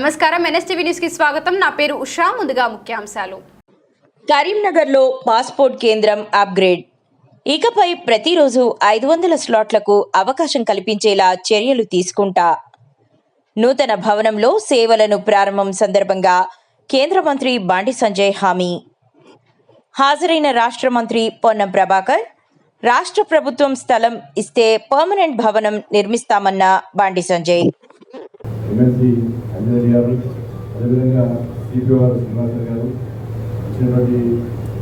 నమస్కారం. ఎన్ఎస్టీవీ న్యూస్కి స్వాగతం. నా పేరు ఉషా. ముందుగా ముఖ్యాంశాలు. కరీంనగర్లో పాస్పోర్ట్ కేంద్రం అప్గ్రేడ్. ఇకపై ప్రతిరోజు ఐదు వందల స్లాట్లకు అవకాశం కల్పించేలా చర్యలు తీసుకుంటా. నూతన భవనంలో సేవలను ప్రారంభం సందర్భంగా కేంద్ర మంత్రి బాండి సంజయ్ హామీ. హాజరైన రాష్ట్ర మంత్రి పొన్నం ప్రభాకర్ రాష్ట్ర ప్రభుత్వం స్థలం ఇస్తే పర్మనెంట్ భవనం నిర్మిస్తామన్న బాండి సంజయ్. ఎమ్మెల్సీ అంజనేయ గారు అదేవిధంగా సిపిఆర్ శ్రీనివాసరావు గారు ఇచ్చినటువంటి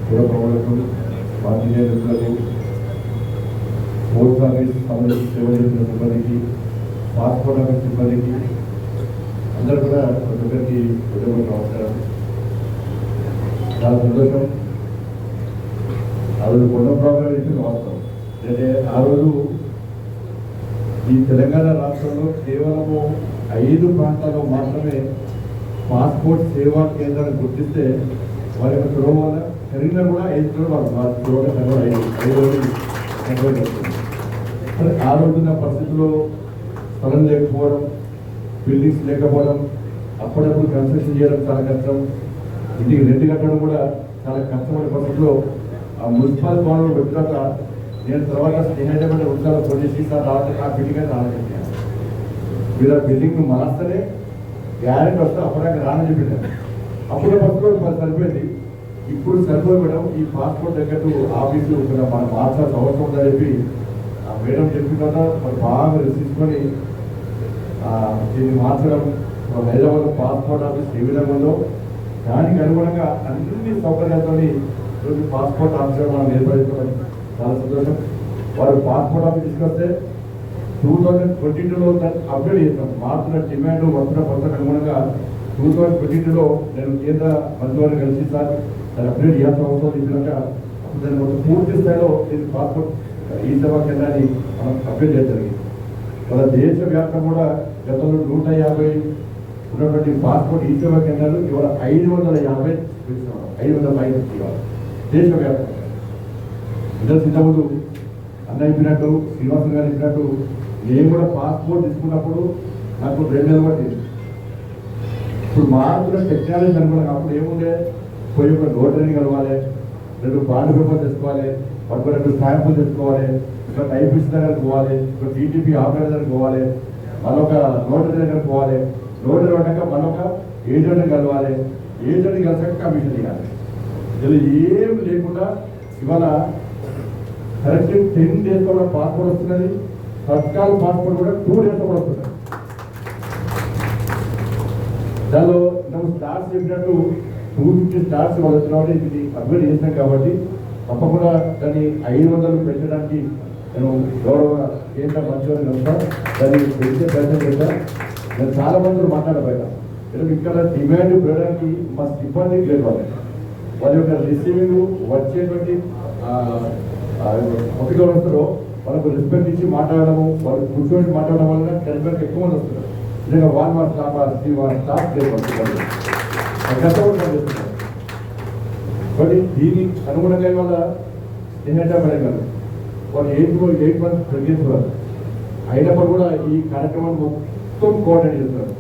పుర ప్రముఖులకు పార్టీ నేతలకు పోస్ట్ ఆఫీస్ సంబంధించి సేవ చేసిన సిబ్బందికి పాస్పోర్ట్ ఆఫీస్ సిబ్బందికి అందరూ కూడా ప్రతి ఒక్కరికి ఉద్యోగం నమస్కారం చాలా సంతోషం ఆ రోజు కొండ ప్రాబ్లం చేసిన వాస్తవం. అంటే ఆ రోజు ఈ తెలంగాణ రాష్ట్రంలో కేవలము ఐదు ప్రాంతాల్లో మాత్రమే పాస్పోర్ట్ సేవా కేంద్రాన్ని గుర్తిస్తే వారి యొక్క త్రోవ వల్ల కూడా ఐదు త్రోవ వాళ్ళ. త్రోవ ఐదు ఐదు రోజులు ఆ రోజున పరిస్థితుల్లో స్థలం లేకపోవడం బిల్డింగ్స్ లేకపోవడం అప్పుడప్పుడు కన్స్ట్రక్షన్ చేయడం చాలా కష్టం. ఇంటికి రెంట్ కట్టడం కూడా చాలా కష్టమైన పరిస్థితుల్లో ఆ మున్సిపల్ భవనంలో పెట్టాక నేను తర్వాత స్నేహితులు ఉంటాను ఫోన్ చేసి సార్ ఆ బిల్డింగ్ అని ఆలోచించాను మీరు ఆ బిల్డింగ్ మారిస్తేనే గ్యారెంటీ వస్తే అప్పటిదాకా రానని చెప్పింది అప్పుడే ఫస్ట్లో మరి సరిపోయింది. ఇప్పుడు సరిపోయి మేడం ఈ పాస్పోర్ట్ తగ్గట్టు ఆఫీసు ఇక్కడ మనం మార్చాల్సిన అవసరం ఉందని చెప్పి ఆ మేడం చెప్పిన తర్వాత మరి బాగా తీసుకొని దీన్ని మార్చడం మన హైదరాబాద్ పాస్పోర్ట్ ఆఫీస్ ఏ విధంగా ఉందో దానికి అనుగుణంగా అన్ని సౌకర్యాలతో ఈరోజు పాస్పోర్ట్ ఆఫీస్ మనం ఏర్పడుతున్నాం చాలా సంతోషం. వారు పాస్పోర్ట్ ఆఫీస్ తీసుకొస్తే టూ థౌజండ్ ట్వంటీ టూలో దాన్ని అప్గ్రేడ్ చేస్తాం మారుతున్న డిమాండ్ వస్తున్న కొత్తకు అనుగుణంగా టూ థౌజండ్ ట్వంటీ టూలో నేను కేంద్ర మంత్రివారిని కలిసి సార్ దాన్ని అప్డేట్ చేయాల్సిన అవసరం చెప్పినాక అప్పుడు దాన్ని మొత్తం పూర్తి స్థాయిలో దీన్ని పాస్పోర్ట్ ఈ సేవా కేంద్రాన్ని మనం అప్డేట్ చేయగలిగింది మన దేశవ్యాప్తం కూడా గతంలో నూట యాభై ఉన్నటువంటి పాస్పోర్ట్ ఈ సేవా కేంద్రాలు ఇవాళ ఐదు వందల యాభై పిలుస్తున్నాం. ఐదు వందల పైన ఇవాళ దేశవ్యాప్తంగా. ఇద్దరు సిద్ధముడు అన్న చెప్పినట్టు శ్రీనివాసం గారు చెప్పినట్టు నేను కూడా పాస్పోర్ట్ తీసుకున్నప్పుడు నాకు రెండు నెలలు పట్టింది. ఇప్పుడు మాత్రం టెక్నాలజీ అనుకున్నాం అప్పుడు ఏముండే? పోయి ఒక నోటరీని కలవాలి రెండు బాండ్ పేపర్ తెచ్చుకోవాలి ఒక రెండు స్టాంపులు తెచ్చుకోవాలి ఇక్కడ టైపిస్ట్ దగ్గర పోవాలి ఇక్కడ టీటీపీ ఆపరేటర్ దగ్గరకు పోవాలి మరొక నోటరీ దగ్గర పోవాలి. నోటరీ ఉండక మరొక ఏజెంట్ కలవాలి. ఏజెంట్ కలిసాక కమిషన్ ఇవ్వాలి ఇలా ఏం లేకుండా ఇవాళ కరెక్ట్ టెన్ డేస్ కూడా పాస్పోర్ట్ వస్తున్నది. తత్కాల పాస్పోర్ట్ కూడా టూ డేస్ కూడా దానిలో మనం స్టార్స్ చెప్పినట్టు టూ ఫిఫ్టీ స్టార్స్ వాళ్ళు ఇది అప్గ్రేడ్ చేసినాం కాబట్టి తప్పకుండా దాన్ని ఐదు వందలు పెంచడానికి నేను గౌరవ కేంద్ర మంత్రి కలుస్తా దాన్ని పెంచే ప్రయత్నం చేస్తా నేను చాలా మంది మాట్లాడబోయా ఎందుకంటే ఇక్కడ డిమాండ్ పెరగడానికి మా సిబ్బంది లేదు వాళ్ళు వాళ్ళ యొక్క రిసీవింగ్ వచ్చేటువంటి ఒప్పిక వస్తారో వాళ్ళకు రెస్పెక్ట్ ఇచ్చి మాట్లాడడము వాళ్ళు కూర్చొని మాట్లాడడం వల్ల కరిబెక్ ఎక్కువ మంది వస్తున్నారు. లేదా one one stop one stop లేదు వాళ్ళు కాబట్టి దీని అనుగుణంగా వల్ల ఏంటంటే మేడం వాళ్ళు ఎయిట్ ఎయిట్ మంత్స్ ప్రెగ్నెన్సీ వాళ్ళు అయినప్పుడు కూడా ఈ కార్యక్రమం మొత్తం కోఆర్డినేట్ చేస్తారు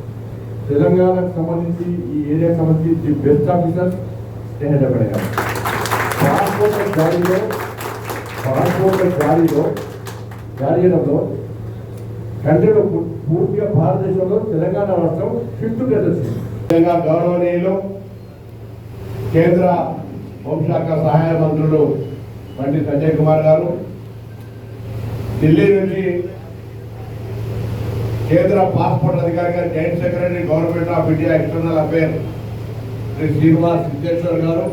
తెలంగాణకు సంబంధించి ఈ ఏరియాకి సంబంధించి ది బెస్ట్ ఆఫీసర్ స్నేహితుడే గారు. పాస్పోర్ట్ జారీలో పాస్పోర్ట్ జారీలో జారీ చేయడంలో కంట్రీలో పూర్తిగా భారతదేశంలో తెలంగాణ రాష్ట్రం షిఫ్ట్ ప్లేస్ గౌరవనీయులు కేంద్ర హోంశాఖ సహాయ మంత్రులు మండి సంజయ్ కుమార్ గారు ఢిల్లీ నుంచి కేంద్ర పాస్పోర్ట్ అధికారి గారు joint secretary government of India external affair Shri Srinivas Siddheshwar గారు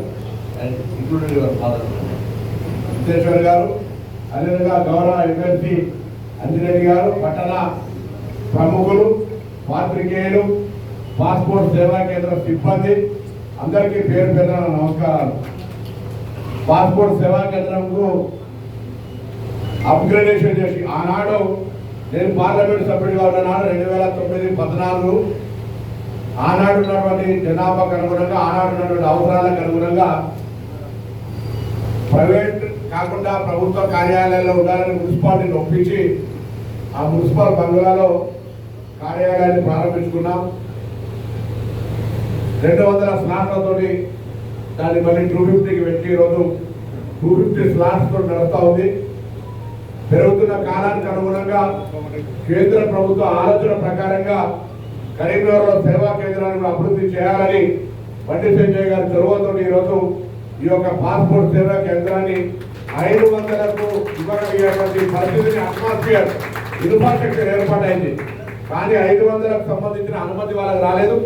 and included your father. Siddheshwar గారు అదేవిధంగా గౌరవ ఎమ్మెల్సీ అంజిరెడ్డి గారు పట్టణ ప్రముఖులు పాత్రికేయులు పాస్పోర్ట్ సేవా కేంద్ర సిబ్బంది అందరికీ పేరు పేరున నమస్కారాలు. పాస్పోర్ట్ సేవా కేంద్రంకు అప్గ్రేడేషన్ చేసి ఆనాడు నేను పార్లమెంట్ సభ్యుడిగా ఉన్నాను నాడు రెండు వేల తొమ్మిది పద్నాలుగు ఆనాడు ఉన్నటువంటి జనాభాకు అనుగుణంగా ఆనాడు ఉన్నటువంటి అవసరాలకు అనుగుణంగా ప్రైవేట్ కాకుండా ప్రభుత్వ కార్యాలయాల్లో ఉండాలని మున్సిపాలిటీని ఒప్పించి ఆ మున్సిపల్ బంగ్లాలో కార్యాలయాన్ని ప్రారంభించుకున్నాం. రెండు వందల స్లాట్లతోటి దాన్ని మళ్ళీ టూ ఫిఫ్టీకి పెట్టి ఈరోజు టూ ఫిఫ్టీ స్లాట్స్తో నడుస్తూ ఉంది. పెరుగుతున్న కాలానికి అనుగుణంగా కేంద్ర ప్రభుత్వ ఆలోచన ప్రకారంగా కరీంనగర్లో సేవా కేంద్రాన్ని అభివృద్ధి చేయాలని బండి సంజయ్ గారి చొరవతో ఈరోజు ఈ యొక్క పాస్పోర్ట్ సేవా కేంద్రాన్ని ఐదు వందలకు ఇవ్వగలిగేటువంటి పరిస్థితిని అట్మాస్ఫియర్ ఇన్ఫ్రాస్ట్రక్చర్ ఏర్పాటైంది. కానీ ఐదు వందలకు సంబంధించిన అనుమతి వాళ్ళకి రాలేదు.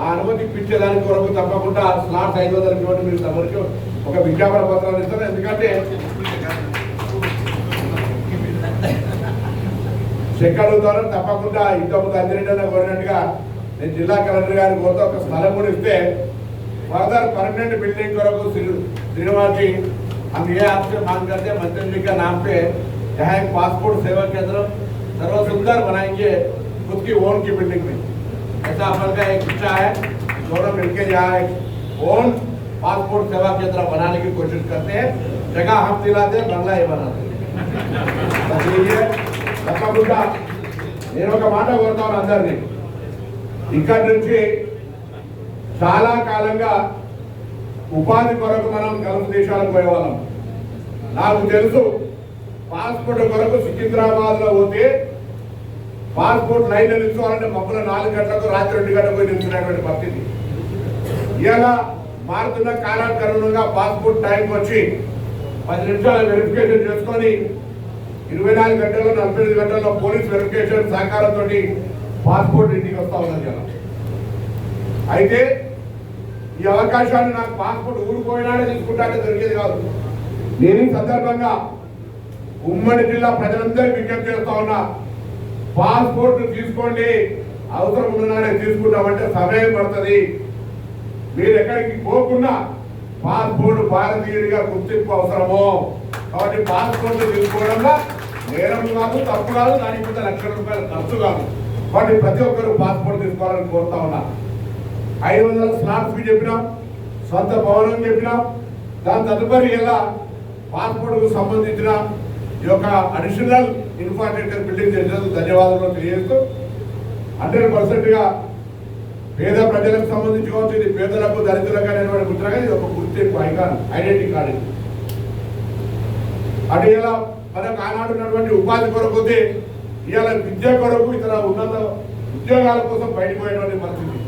ఆ అనుమతి ఇప్పించేదాని కొరకు తప్పకుండా స్లాట్స్ ఐదు వందలకి ఇవ్వండి మీరు తమరికి ఒక విజ్ఞాపన పత్రాన్ని ఇస్తారు ఎందుకంటే చెక్కడు ద్వారా తప్పకుండా ఇంతకు అందిరెడ్డి కోరినట్టుగా నేను జిల్లా కలెక్టర్ గారి కోరితే ఒక స్థలం కూడా ఇస్తే ఫర్దర్ పర్మనెంట్ బిల్డింగ్ కొరకు శ్రీనివాసి हम ये आपसे मांग करते हैं मंत्री जी का नाम पे यहाँ एक पासपोर्ट सेवा केंद्र सर्व सुंदर बनाएंगे खुद की ओन की बिल्डिंग में ऐसा अपन का एक इच्छा है दोनों मिलकर यहाँ एक ओन पासपोर्ट सेवा केंद्र बनाने की कोशिश करते हैं जगह हम दिलाते हैं बंगला ही बनाते हैं बस यही है తప్పకుండా నేను ఒక మాట కోరుతాను అందరినీ ఇక్కడి నుంచి చాలా కాలంగా ఉపాధి కొరకు మనం గల్ఫ్ దేశాలకు పోయేవాళ్ళం. నాకు తెలుసు పాస్పోర్ట్ కొరకు సికింద్రాబాద్లో పోతే పాస్పోర్ట్ లైన్ నిలుచుకోవాలంటే మబ్బుల నాలుగు గంటలకు రాత్రి రెండు గంటలకు పోయి నిల్చున్నటువంటి పరిస్థితి. ఇలా మారుతున్న కాలానికి పాస్పోర్ట్ టైంకి వచ్చి పది నిమిషాలు వెరిఫికేషన్ చేసుకొని ఇరవై నాలుగు గంటల్లో నలభై ఐదు గంటల్లో పోలీస్ వెరిఫికేషన్ సహకారంతో పాస్పోర్ట్ ఇంటికి వస్తా ఉన్నది అయితే ఈ అవకాశాన్ని నాకు పాస్పోర్ట్ ఊరిపోయినాడే తీసుకుంటానే దొరికేది కాదు. నేను ఈ సందర్భంగా ఉమ్మడి జిల్లా ప్రజలందరూ విజ్ఞప్తి చేస్తా ఉన్నా పాస్పోర్ట్ తీసుకోండి అవసరం ఉన్ననాడే తీసుకుంటామంటే సమయం పడుతుంది. మీరు ఎక్కడికి పోకుండా పాస్పోర్ట్ భారతీయుడిగా గుర్తింపు అవసరము. కాబట్టి పాస్పోర్ట్ తీసుకోవడంలో నేరం కాదు తప్పు కాదు దానికి పెద్ద లక్షల రూపాయలు ఖర్చు కాదు. కాబట్టి ప్రతి ఒక్కరు పాస్పోర్ట్ తీసుకోవాలని కోరుతా ఉన్నా. ఐదు వందల స్లాట్స్ ఫీ చెప్పినాం సొంత భవనం చెప్పినాం దాని తదుపరి ఎలా పాస్పోర్ట్కు సంబంధించిన ఈ యొక్క అడిషనల్ ఇన్ఫ్రాస్ట్రక్చర్ బిల్డింగ్ చేసినందుకు ధన్యవాదాలు తెలియజేస్తూ హండ్రెడ్ పర్సెంట్గా పేద ప్రజలకు సంబంధించి కావచ్చు ఇది పేదలకు దళితులకు అనేటువంటి గుర్తుగా ఇది ఒక గుర్తింపు ఐకాన్ ఐడెంటిటీ కార్డు ఇది. అటు ఇలా మనకు ఆనాడు ఉన్నటువంటి ఉపాధి కొరకు వస్తే ఇవాళ విద్య కొరకు ఇతర ఉన్నత ఉద్యోగాల కోసం బయటపోయేటువంటి పరిస్థితి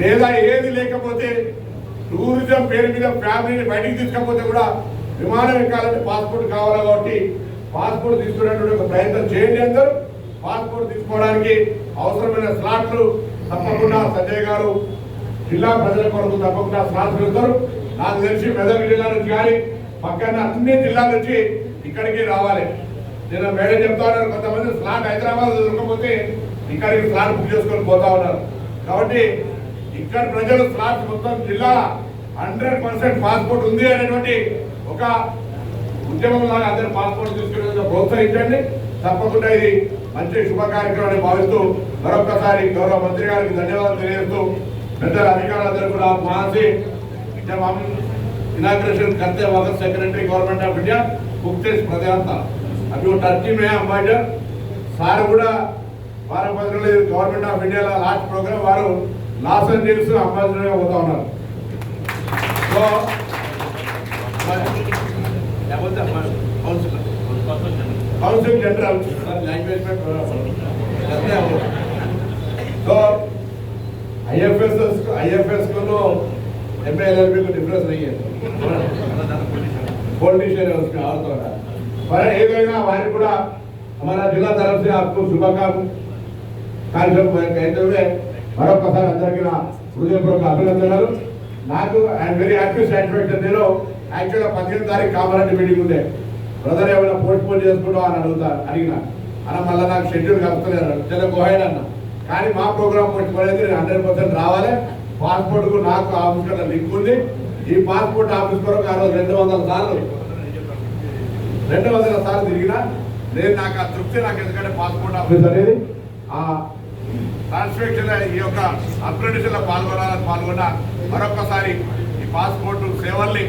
లేదా ఏది లేకపోతే టూరిజం పేరు మీద ఫ్యామిలీని బయటికి తీసుకపోతే కూడా విమానం ఎక్కాలంటే పాస్పోర్ట్ కావాలి కాబట్టి పాస్పోర్ట్ తీసుకునేటువంటి ఒక ప్రయత్నం చేయండి అందరూ. పాస్పోర్ట్ తీసుకోవడానికి అవసరమైన స్లాట్లు తప్పకుండా సంజయ్ గారు జిల్లా ప్రజల కొరకు తప్పకుండా స్లాట్లు పెడతారు. నాకు తెలిసి మెదక్ జిల్లా నుంచి కానీ పక్కన అన్ని జిల్లాల నుంచి ఇక్కడికి రావాలి. నేను మేడం చెప్తా ఉన్నాను కొంతమంది స్లాట్ హైదరాబాద్ దొరకకపోతే ఇక్కడికి స్లాట్ బుక్ చేసుకొని పోతా ఉన్నారు. కాబట్టి ఇక్కడ ప్రజలు స్లాట్ మొత్తం జిల్లా హండ్రెడ్ పర్సెంట్ పాస్పోర్ట్ ఉంది అనేటువంటి ఒక ఉద్యమం లాగా అందరూ పాస్పోర్ట్ తీసుకునే ప్రోత్సహించండి తప్పకుండా ఇది మంచి శుభ కార్యక్రమం అని భావిస్తూ మరొకసారి గౌరవ మంత్రి గారికి ధన్యవాదాలు తెలియజేస్తూ పెద్దల అధికారులందరూ కూడా वहां से जब हम इनाग्रेशन करते वक्त secretary government of India Muktesh Pradhan था अभी वो टर्की में है अंबाइडर సార్ కూడా వారం పది రోజులు government of India last programme వారు లాస్ ఏంజల్స్ అంబాసిడర్ గా పోతా ఉన్నారు సో काउंसिल जनरल लैंग्वेज में करते हैं वो तो आईएफएस आईएफएस को तो एमएलएलबी को डिफरेंस नहीं है पॉलिटिशियन है उसमें और तो है पर एक है ना हमारे पूरा हमारा जिला तरफ से आपको शुभकामनाएं కార్యక్రమం कहते हुए మరొకసారి అందరికీ నా హృదయపూర్వక అభినందనలు. నాకు ఐఎమ్ వెరీ హ్యాపీ సాటిస్ఫాక్షన్ నేను యాక్చువల్గా పదిహేను తారీఖు కామారెడ్డి మీటింగ్ ఉండే. బ్రదర్ ఏమైనా పోస్ట్ పోన్ చేసుకుంటాం అని అడుగుతా అడిగిన. అన్న మళ్ళీ నాకు షెడ్యూల్ కలుపుతలేదు చిన్న గోహైడ్ అన్న. కానీ మా ప్రోగ్రామ్ పోస్ట్ పోన్ అయితే నేను హండ్రెడ్ పర్సెంట్ రావాలి. పాస్పోర్ట్కు నాకు ఆఫీస్ కన్నా లింక్ ఉంది. ఈ పాస్పోర్ట్ ఆఫీస్ కొరకు ఆ రోజు రెండు వందల సార్లు రెండు వందల సార్లు తిరిగినా నేను నాకు ఆ తృప్తి నాకు ఎందుకంటే పాస్పోర్ట్ ఆఫీస్ అనేది ఆ ట్రాన్స్ఫెక్షన్ ఈ యొక్క అప్రెంటిస్లో పాల్గొనాలని పాల్గొన్న మరొకసారి ఈ పాస్పోర్టు సేవల్ని